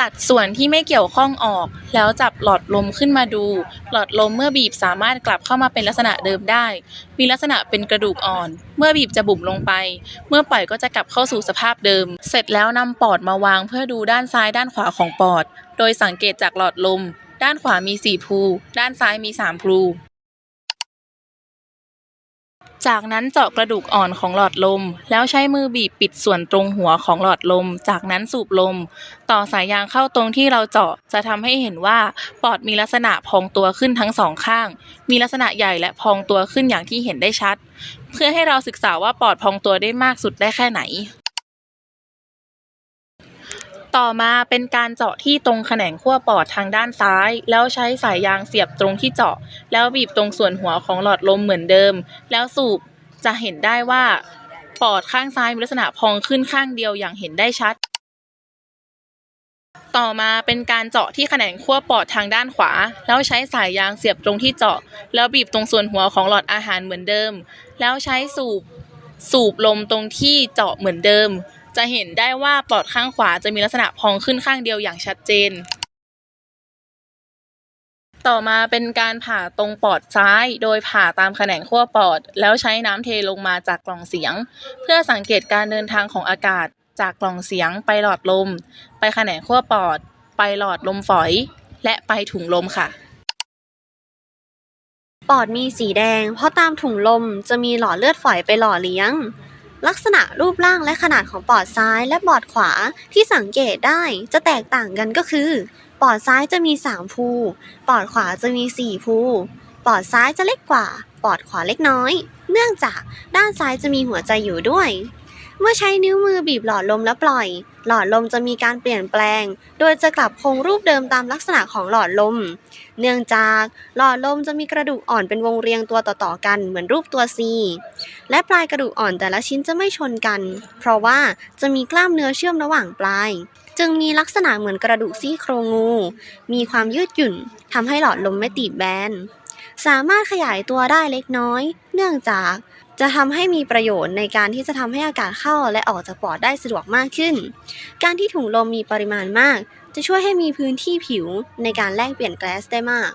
ตัดส่วนที่ไม่เกี่ยวข้องออก แล้วจับหลอดลมขึ้นมาดู หลอดลมเมื่อบีบสามารถกลับเข้ามาเป็นลักษณะเดิมได้ มีลักษณะเป็นกระดูกอ่อน เมื่อบีบจะบุ๋มลงไป เมื่อปล่อยก็จะกลับเข้าสู่สภาพเดิม เสร็จแล้วนำปอดมาวางเพื่อดูด้านซ้ายด้านขวาของปอด โดยสังเกตจากหลอดลม ด้านขวามี4พลูด้านซ้ายมี3พลู จากนั้นเจาะกระดูกอ่อนของหลอดลม แล้วใช้มือบีบปิดส่วนตรงหัวของหลอดลม จากนั้นสูบลม ต่อสายยางเข้าตรงที่เราเจาะจะทำให้เห็นว่าปอดมีลักษณะพองตัวขึ้นทั้งสองข้าง มีลักษณะใหญ่และพองตัวขึ้นอย่างที่เห็นได้ชัด เพื่อให้เราศึกษาว่าปอดพองตัวได้มากสุดได้แค่ไหน ต่อมาเป็นการเจาะที่ตรงแขนงขั้วปอดทางด้านซ้าย แล้วใช้สายยางเสียบตรงที่เจาะ แล้วบีบตรงส่วนหัวของหลอดลมเหมือนเดิม แล้วสูบจะเห็นได้ว่าปอดข้างซ้ายมีลักษณะพองขึ้นข้างเดียวอย่างเห็นได้ชัด ต่อมาเป็นการเจาะที่แขนงขั้วปอดทางด้านขวา แล้วใช้สายยางเสียบตรงที่เจาะ แล้วบีบตรงส่วนหัวของหลอดอาหารเหมือนเดิม แล้วใช้สูบสูบลมตรงที่เจาะเหมือนเดิม จะเห็นได้ว่าปอดข้างขวาจะมีลักษณะพองขึ้นข้างเดียวอย่างชัดเจน ต่อมาเป็นการผ่าตรงปอดซ้าย โดยผ่าตามแขนงขั้วปอด แล้วใช้น้ำเทลงมาจากกล่องเสียง เพื่อสังเกตการเดินทางของอากาศจากกล่องเสียงไปหลอดลม ไปแขนงขั้วปอด ไปหลอดลมฝอย และไปถุงลมค่ะ ปอดมีสีแดง เพราะตามถุงลมจะมีหลอดเลือดฝอยไปหล่อเลี้ยง ลักษณะรูปร่างและขนาดของปอดซ้ายและปอดขวาที่สังเกตได้จะแตกต่างกันก็คือ ปอดซ้ายจะมี 3 ภู ปอดขวาจะมี 4 ภู ปอดซ้ายจะเล็กกว่า ปอดขวาเล็กน้อย เนื่องจากด้านซ้ายจะมีหัวใจอยู่ด้วย เมื่อใช้นิ้วมือบีบหลอดลมแล้วปล่อย หลอดลมจะมีการเปลี่ยนแปลง โดยจะกลับคงรูปเดิมตามลักษณะของหลอดลม เนื่องจากหลอดลมจะมีกระดูกอ่อนเป็นวงเรียงตัวต่อๆกันเหมือนรูปตัว C และปลายกระดูกอ่อนแต่ละชิ้นจะไม่ชนกัน เพราะว่าจะมีกล้ามเนื้อเชื่อมระหว่างปลาย จึงมีลักษณะเหมือนกระดูกซี่โครงงู มีความยืดหยุ่นทำให้หลอดลมไม่ตีบแบนสามารถขยายตัวได้เล็กน้อย เนื่องจาก จะทำให้มีประโยชน์ในการที่จะทำให้อากาศเข้าและออกจากปอดได้สะดวกมากขึ้น การที่ถุงลมมีปริมาณมาก จะช่วยให้มีพื้นที่ผิวในการแลกเปลี่ยนแก๊สได้มาก